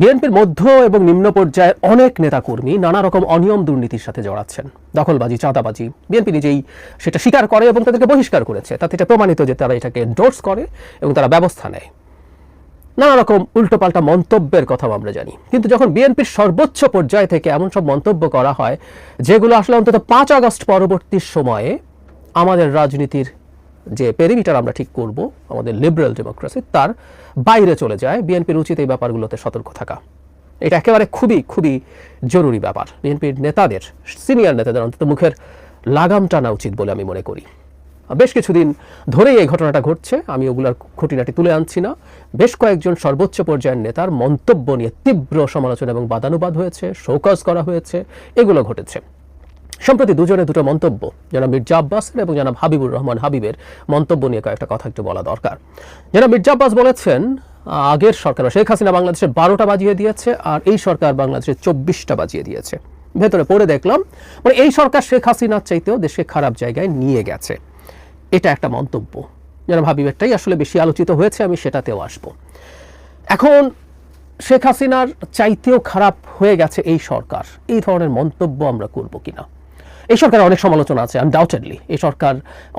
বিএনপির মধ্য এবং নিম্ন পর্যায়ের অনেক নেতাকর্মী নানা রকম অনিয়ম দুর্নীতির সাথে জড়াচ্ছেন। দখলবাজি, চাঁদাবাজি, বিএনপি নিজেই সেটা স্বীকার করে এবং তাদেরকে বহিষ্কার করেছে। তাতে এটা প্রমাণিত যে তারা এটাকে এন্ডোর্স করে এবং তারা ব্যবস্থা নেয়। নানা রকম উল্টোপাল্টা মন্তব্যের কথাও আমরা জানি। কিন্তু যখন বিএনপির সর্বোচ্চ পর্যায় থেকে এমন সব মন্তব্য করা হয়, যেগুলো আসলে অন্তত পাঁচ আগস্ট পরবর্তী সময়ে আমাদের রাজনীতির যে পেরিমিটার আমরা ঠিক করব, আমাদের লিবারেল ডেমোক্রেসি তার বাইরে চলে যায়। বিএনপির উচিত এই ব্যাপারগুলোতে সতর্ক থাকা। এটা একেবারে খুবই খুবই জরুরি ব্যাপার। বিএনপির নেতাদের সিনিয়র নেতাদের অন্তত মুখের লাগাম টানা উচিত বলে আমি মনে করি। বেশ কিছুদিন ধরেই এই ঘটনাটা ঘটছে, আমি ওগুলার খুঁটিনাটি তুলে আনছি না। বেশ কয়েকজন সর্বোচ্চ পর্যায়ের নেতার মন্তব্য নিয়ে তীব্র সমালোচনা এবং বাদানুবাদ হয়েছে, শোকজ করা হয়েছে, এগুলো ঘটেছে। সম্প্রতি দুজনে দুটো মন্তব্য যারা মির্জা আব্বাসের এবং জানাব হাবিবুর রহমান হাবিবের মন্তব্য নিয়ে কয়েকটা কথা একটু বলা দরকার। যারা মির্জা আব্বাস বলেছেন, আগের সরকার শেখ হাসিনা বাংলাদেশের বারোটা বাজিয়ে দিয়েছে আর এই সরকার বাংলাদেশের চব্বিশটা বাজিয়ে দিয়েছে। ভেতরে পড়ে দেখলাম মানে এই সরকার শেখ হাসিনার চাইতেও দেশকে খারাপ জায়গায় নিয়ে গেছে। এটা একটা মন্তব্য। যেন হাবিবেরটাই আসলে বেশি আলোচিত হয়েছে, আমি সেটাতেও আসব। এখন শেখ হাসিনার চাইতেও খারাপ হয়ে গেছে এই সরকার। এই ধরনের মন্তব্য আমরা করব কিনা? এই সরকারের অনেক সমালোচনা আছে আনডাউটেডলি এই সরকার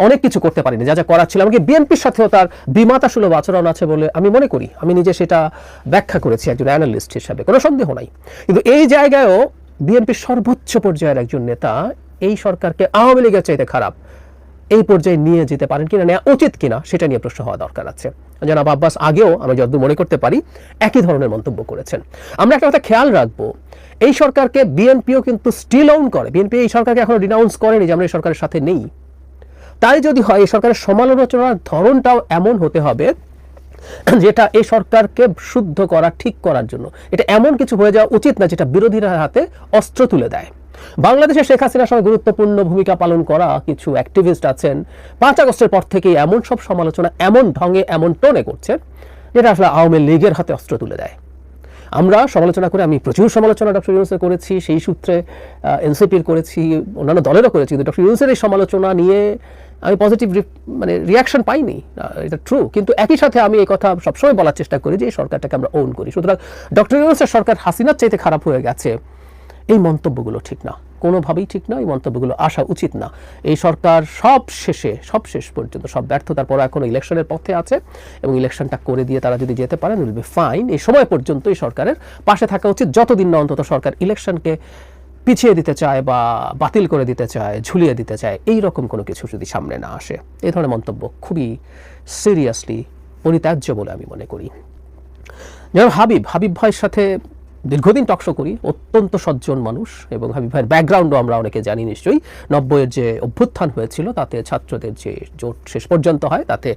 অনেক কিছু করতে পারেনি, যা যা করার ছিল। আমাকে বিএনপির সাথেও তার বিমাতা সুলভ আচরণ আছে বলে আমি মনে করি। আমি নিজে সেটা ব্যাখ্যা করেছি একজন অ্যানালিস্ট হিসাবে, কোনো সন্দেহ নাই। কিন্তু এই জায়গায়ও বিএনপির সর্বোচ্চ পর্যায়ের একজন নেতা এই সরকারকে আওয়ামী লীগের চাইতে খারাপ এই পর্যায়ে নিয়ে যেতে পারেন কিনা, নেওয়া উচিত কিনা, সেটা নিয়ে প্রশ্ন হওয়া দরকার আছে। জনাব আব্বাস, আগেও আমি যতদূর মনে করতে পারি একই ধরনের মন্তব্য করেছেন। আমরা একটা কথা খেয়াল রাখব, এই সরকারকে বিএনপিও কিন্তু স্টিল অন করে। বিএনপি এই সরকারকে এখনও রিনাউন্স করেনি যে আমরা এই সরকারের সাথে নেই। তাই যদি হয়, এই সরকারের সমালোচনার ধরনটাও এমন হতে হবে যেটা এই সরকারকে শুদ্ধ করা, ঠিক করার জন্য। এটা এমন কিছু হয়ে যাওয়া উচিত না যেটা বিরোধীরা হাতে অস্ত্র তুলে দেয়। বাংলাদেশে শেখ হাসিনার সঙ্গে গুরুত্বপূর্ণ ভূমিকা পালন করা কিছু অ্যাক্টিভিস্ট আছেন। পাঁচ আগস্টের পর থেকেই এমন সব সমালোচনা, এমন ঢঙে, এমন টোনে করছেন যেটা আসলে আওয়ামী লীগের হাতে অস্ত্র তুলে দেয়। আমরা সমালোচনা করে, আমি প্রচুর সমালোচনা ডক্টর ইউনুসের করেছি, সেই সূত্রে এনসিপির করেছি, অন্যান্য দলেরও করেছি, কিন্তু ডক্টর ইউনুসের এই সমালোচনা নিয়ে আমি পজিটিভ মানে রিয়াকশন পাইনি। এটা ট্রু কিন্তু একই সাথে আমি এই কথা সবসময় বলার চেষ্টা করি যে এই সরকারটাকে আমরা ওন করি। সুতরাং ডক্টর ইউনুসের সরকার হাসিনার চাইতে খারাপ হয়ে গেছে। এই মন্তব্যগুলো ঠিক না। কোনোভাবেই ঠিক না, এই মন্তব্যগুলো আসা উচিত না। এই সরকার সব শেষে, সব শেষ পর্যন্ত, সব ব্যর্থতার পর এখনও ইলেকশনের পথে আছে এবং ইলেকশনটা করে দিয়ে তারা যদি যেতে পারেন, উইল বি ফাইন। এই সময় পর্যন্ত এই সরকারের পাশে থাকা উচিত। যতদিন না অন্তত সরকার ইলেকশনকে পিছিয়ে দিতে চায় বা বাতিল করে দিতে চায়, ঝুলিয়ে দিতে চায়, এই রকম কোনো কিছু যদি সামনে না আসে, এই ধরনের মন্তব্য খুবই সিরিয়াসলি পরিত্যাজ্য বলে আমি মনে করি। যেমন হাবিব হাবিব ভাইয়ের সাথে দীর্ঘদিন টকশো করি, অত্যন্ত সজ্জন মানুষ এবং হাবিব ভাইয়ের ব্যাকগ্রাউন্ডও আমরা অনেকে জানি নিশ্চয়ই। নব্বইয়ের যে অভ্যুত্থান হয়েছিল, তাতে ছাত্রদের যে জোট শেষ পর্যন্ত হয়, তাতে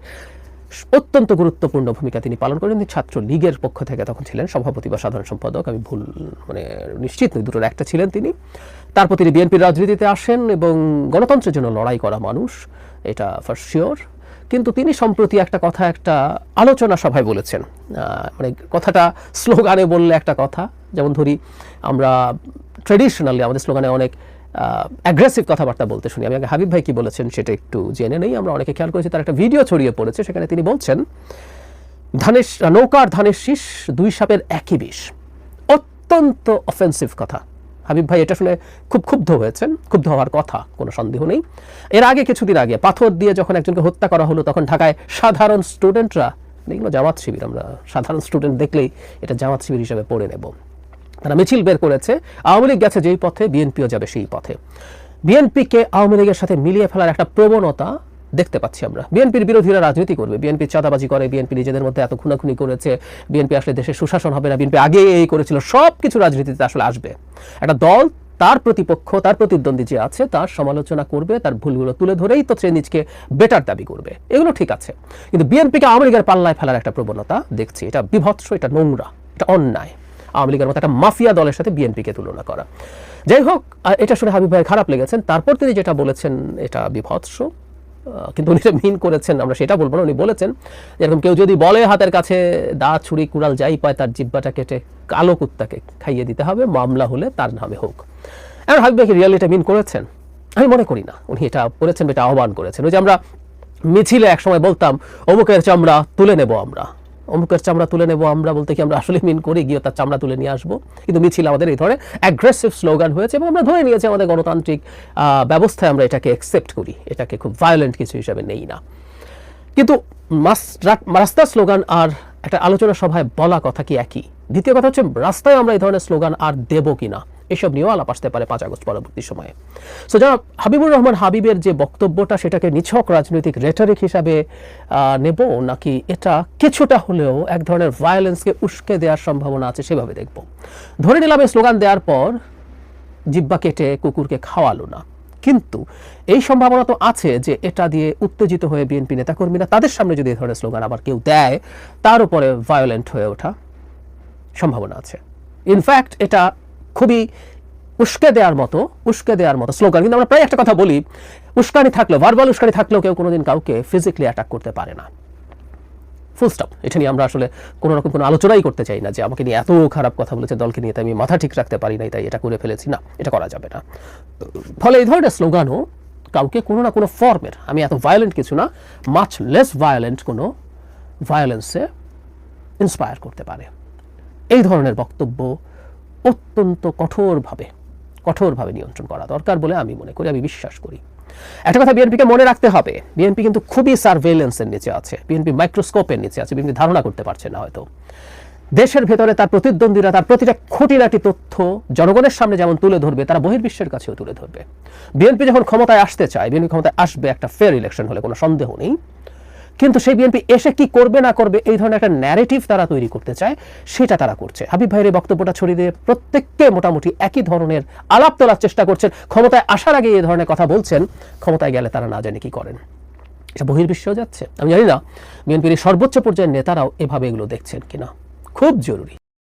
অত্যন্ত গুরুত্বপূর্ণ ভূমিকা তিনি পালন করেন। তিনি ছাত্র লীগের পক্ষ থেকে তখন ছিলেন সভাপতি বা সাধারণ সম্পাদক। আমি ভুল মানে নিশ্চিত নই, দুটোর একটা ছিলেন তিনি। তারপর তিনি বিএনপির রাজনীতিতে আসেন এবং গণতন্ত্রের জন্য লড়াই করা মানুষ, এটা ফার্স্ট শিওর কিন্তু তিনি সম্প্রতি একটা কথা, একটা আলোচনা সভায় বলেছেন। মানে কথাটা স্লোগানে বললে একটা কথা। যেমন ধরি, আমরা ট্রেডিশনালি আমাদের স্লোগানে অনেক অ্যাগ্রেসিভ কথাবার্তা বলতে শুনি। আমি আগে হাবিব ভাই কি বলেছেন সেটা একটু জেনে নেই। আমরা অনেকে খেয়াল করেছি তার একটা ভিডিও ছড়িয়ে পড়েছে। সেখানে তিনি বলছেন ধানের নৌকার ধানের শীষ দুই সাপের একই বিষ। অত্যন্ত অফেন্সিভ কথা। হাবিব ভাই, এটা শুনে খুব ক্ষুব্ধ হয়েছেন। ক্ষুব্ধ হওয়ার কথা, কোনো সন্দেহ নেই। এর আগে কিছুদিন আগে পাথর দিয়ে যখন একজনকে হত্যা করা হলো, তখন ঢাকায় সাধারণ স্টুডেন্টরা এগুলো জামাত শিবির, আমরা সাধারণ স্টুডেন্ট দেখলেই এটা জামাত শিবির হিসেবে পড়ে নেব। তারা মিছিল বের করেছে, আওয়ামী লীগ গেছে যেই পথে, বিএনপিও যাবে সেই পথে। বিএনপিকে আওয়ামী লীগের সাথে মিলিয়ে ফেলার একটা প্রবণতা দেখতে পাচ্ছি আমরা। বিএনপির বিরোধীরা রাজনীতি করবে। বিএনপি চাঁদাবাজি করে, বিএনপি নিজেদের মধ্যে এত খুনাখুনি করেছে, বিএনপি আসলে দেশে সুশাসন হবে না, বিএনপি আগে এই করেছিল সব কিছু রাজনীতিতে আসলে আসবে। একটা দল তার প্রতিপক্ষ, তার প্রতিদ্বন্দ্বী যে আছে, তার সমালোচনা করবে, তার ভুলগুলো তুলে ধরেই তো সে নিজকে বেটার দাবি করবে। এগুলো ঠিক আছে। কিন্তু বিএনপিকে আওয়ামী লীগের পাল্লায় ফেলার একটা প্রবণতা দেখছি। এটা বিভৎস, এটা নোংরা, এটা অন্যায়। আওয়ামী লীগের মতো একটা মাফিয়া দলের সাথে বিএনপিকে তুলনা করা। যাই হোক এটা শুনে হাবিব ভাই খারাপ লেগেছেন। তারপর তিনি যেটা বলেছেন, এটা বিভৎস। কিন্তু উনি মিন করেছেন, আমরা সেটা বলব না। উনি বলেছেন যেরকম কেউ যদি বলে হাতের কাছে দা ছুরি, কুড়াল যাই পায়, তার জিব্বাটা কেটে কালো কুত্তাকে খাইয়ে দিতে হবে, মামলা হলে তার নামে হোক। এখন হাবিব কি রিয়াল এটা মিন করেছেন? আমি মনে করি না। উনি এটা করেছেন এটা আহ্বান করেছেন। ওই যে আমরা মিছিলে একসময় বলতাম, অমুকের চামড়া তুলে নেব আমরা। অমুকের চামড়া তুলে নেব, আমরা বলতে কি আমরা আসলে মিন করি, গিয়ে তার চামড়া তুলে নিয়ে আসব। কিন্তু মিছিল আমাদের এই ধরনের অ্যাগ্রেসিভ স্লোগান হয়েছে এবং আমরা ধরে নিয়েছি আমাদের গণতান্ত্রিক ব্যবস্থায় আমরা এটাকে অ্যাকসেপ্ট করি। এটাকে খুব ভায়োলেন্ট কিছু হিসাবে নেই না। কিন্তু রাস্তার স্লোগান আর একটা আলোচনা সভায় বলা কথা কি একই? দ্বিতীয় কথা হচ্ছে, রাস্তায় আমরা এই ধরনের স্লোগান আর দেব কিনা? এসব নিয়েও আলাপ আসতে পারে পাঁচ আগস্ট পরবর্তী সময়ে। সো যা হাবিবুর রহমান হাবিবের যে বক্তব্যটা, সেটাকে নিছক রাজনৈতিক রেটারিক হিসাবে নেব নাকি এটা কিছুটা হলেও এক ধরনের ভায়োলেন্সকে উস্কে দেওয়ার সম্ভাবনা আছে সেভাবে দেখব। ধরে নিলাম স্লোগান দেওয়ার পর জিব্বা কেটে কুকুরকে খাওয়ালো না। কিন্তু এই সম্ভাবনা তো আছে যে এটা দিয়ে উত্তেজিত হয়ে বিএনপি নেতাকর্মীরা তাদের সামনে যদি এই ধরনের স্লোগান আবার কেউ দেয়, তার উপরে ভায়োলেন্ট হয়ে ওঠা সম্ভাবনা আছে। ইনফ্যাক্ট এটা খুবই উস্কে দেওয়ার মতো, উস্কে দেওয়ার মতো স্লোগান কিন্তু আমরা প্রায় একটা কথা বলি, উস্কানি থাকলেও ভার্বাল উস্কানি থাকলেও কেউ কোনোদিন কাউকে ফিজিক্যালি অ্যাটাক করতে পারে না। ফুল স্টপ এটা নিয়ে আমরা আসলে কোনো রকম কোনো আলোচনাই করতে চাই না যে আমাকে নিয়ে এত খারাপ কথা বলেছে, দলকে নিয়ে তাই আমি মাথা ঠিক রাখতে পারি নাই, তাই এটা করে ফেলেছি। না, এটা করা যাবে না। ফলে এই ধরনের স্লোগানও কাউকে কোনো না কোনো ফর্মের আমি এত ভায়োলেন্ট কিছু না মাচ লেস ভায়োলেন্ট কোনো ভায়োলেন্সে ইন্সপায়ার করতে পারে। এই ধরনের বক্তব্য অত্যন্ত কঠোরভাবে কঠোরভাবে নিয়ন্ত্রণ করা দরকার বলে আমি মনে করি, আমি বিশ্বাস করি। একটা কথা বিএনপিকে মনে রাখতে হবে বিএনপি কিন্তু খুবই সার্ভেলেন্সের নিচে আছে বিএনপি মাইক্রোস্কোপের নিচে আছে বিএনপি ধারণা করতে পারছে না হয়তো। দেশের ভেতরে তার প্রতিদ্বন্দ্বীরা, তার প্রতিটা খুঁটিনাটি তথ্য জনগণের সামনে যেমন তুলে ধরবে, তারা বহির্বিশ্বের কাছেও তুলে ধরবে। বিএনপি যখন ক্ষমতায় আসতে চায় বিএনপি ক্ষমতায় আসবে একটা ফেয়ার ইলেকশন হলে কোনো সন্দেহ নেই। কিন্তু সেই বিএনপি এসে কি করবে না করবে এই ধরনের একটা ন্যারেটিভ তারা তৈরি করতে চায়, সেটা তারা করছে। হাবিব ভাইয়ের এই বক্তব্যটা ছড়িয়ে দিয়ে প্রত্যেককে মোটামুটি একই ধরনের আলাপ তোলার চেষ্টা করছেন। ক্ষমতায় আসার আগে এই ধরনের কথা বলছেন, ক্ষমতায় গেলে তারা না জানে কি করেন। এটা বহির্বিশ্ব যাচ্ছে। আমি জানি না, বিএনপির সর্বোচ্চ পর্যায়ের নেতারাও এভাবে এগুলো দেখছেন কিনা। খুব জরুরি।